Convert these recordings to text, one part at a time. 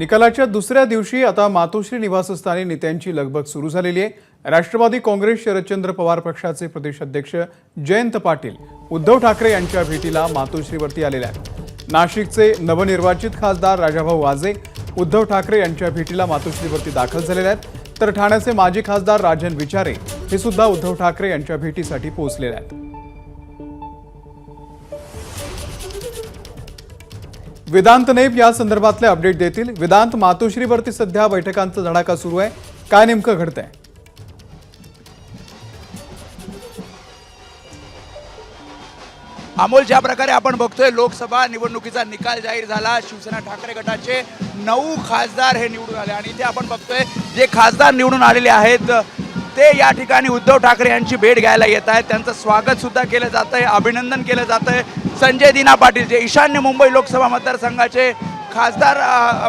निकालाच्या दुसऱ्या दिवशी आता मातोश्री निवासस्थानी नेत्यांची लगबग सुरू झालेली आहे. राष्ट्रवादी काँग्रेस शरदचंद्र पवार पक्षाचे प्रदेशाध्यक्ष जयंत पाटील उद्धव ठाकरे यांच्या भेटीला मातोश्रीवरती आलेले आहेत. नाशिकचे नवनिर्वाचित खासदार राजाभाऊ वाजे उद्धव ठाकरे यांच्या भेटीला मातोश्रीवरती दाखल झालेले आहेत. तर ठाण्याचे माजी खासदार राजन विचारे हे सुद्धा उद्धव ठाकरे यांच्या भेटीसाठी पोहोचलेले आहेत. वेदांत नेप या संदर्भातले अपडेट देतील. वेदांत मातोश्रीवरती सध्या बैठकांचा धडाका सुरू आहे. काय नेमकं घडतंय? अमोल ज्या प्रकारे आपण बघतोय लोकसभा निवडणुकीचा निकाल जाहीर झाला. शिवसेना ठाकरे गटाचे नऊ खासदार हे निवडून आले. आणि इथे आपण बघतोय जे खासदार निवडून आलेले आहेत ते या ठिकाणी उद्धव ठाकरे यांची भेट घ्यायला येत आहेत. त्यांचं स्वागतसुद्धा केलं जात आहे अभिनंदन केलं जात आहे. संजय दिना पाटील जे ईशान्य मुंबई लोकसभा मतदारसंघाचे खासदार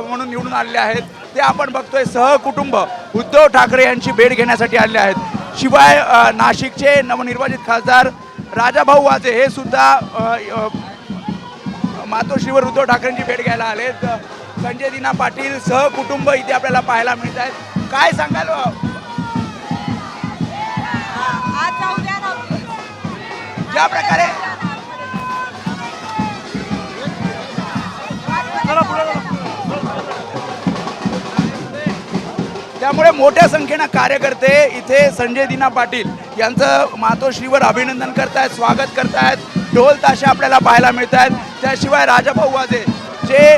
म्हणून निवडून आलेले आहेत. ते आपण बघतोय सहकुटुंब उद्धव ठाकरे यांची भेट घेण्यासाठी आले आहेत. शिवाय नाशिकचे नवनिर्वाचित खासदार राजाभाऊ वाजे हे सुद्धा मातोश्रीवर उद्धव ठाकरेंची भेट घ्यायला आलेत. संजय दिना पाटील सहकुटुंब इथे आपल्याला पाहायला मिळत आहेत. काय सांगाल ज्या प्रकारे. त्यामुळे मोठ्या संख्येनं कार्यकर्ते इथे संजय दिना पाटील यांचं मातोश्रीवर अभिनंदन करतायत स्वागत करतायत. ढोल ताशे आपल्याला पाहायला मिळत आहेत त्याशिवाय राजाभाऊ वाजे जे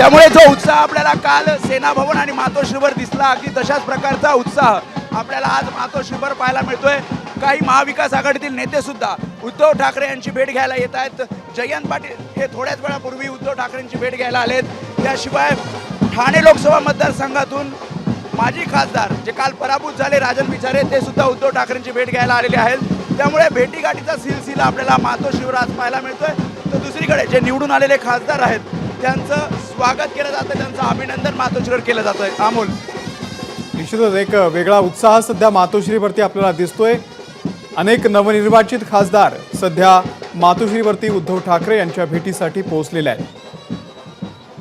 त्यामुळे जो उत्साह आपल्याला काल सेना भवन आणि मातोश्रीवर दिसला अगदी तशाच प्रकारचा उत्साह आपल्याला आज मातोश्रीवर पाहायला मिळतोय. काही महाविकास आघाडीतील नेतेसुद्धा उद्धव ठाकरे यांची भेट घ्यायला येत आहेत. जयंत पाटील हे थोड्याच वेळापूर्वी उद्धव ठाकरेंची भेट घ्यायला आलेत. त्याशिवाय ठाणे लोकसभा मतदारसंघातून माजी खासदार जे काल पराभूत झाले राजन विचारे ते सुद्धा उद्धव ठाकरेंची भेट घ्यायला आलेले आहेत. त्यामुळे भेटीगाठीचा सिलसिला आपल्याला मातोश्रीवर आज पाहायला मिळतोय. तर दुसरीकडे जे निवडून आलेले खासदार आहेत त्यांचं स्वागत केलं जातं त्यांचं अभिनंदन मातोश्रीवर केलं जातं अमोल. निश्चितच एक वेगळा उत्साह सध्या मातोश्रीवरती आपल्याला दिसतोय. अनेक नवनिर्वाचित खासदार सध्या मातोश्रीवरती उद्धव ठाकरे यांच्या भेटीसाठी पोहोचलेले आहेत.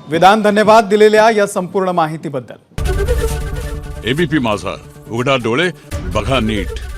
वेदांत धन्यवाद दिलेल्या या संपूर्ण माहितीबद्दल. एबीपी माझा उघडा डोळे बघा नीट.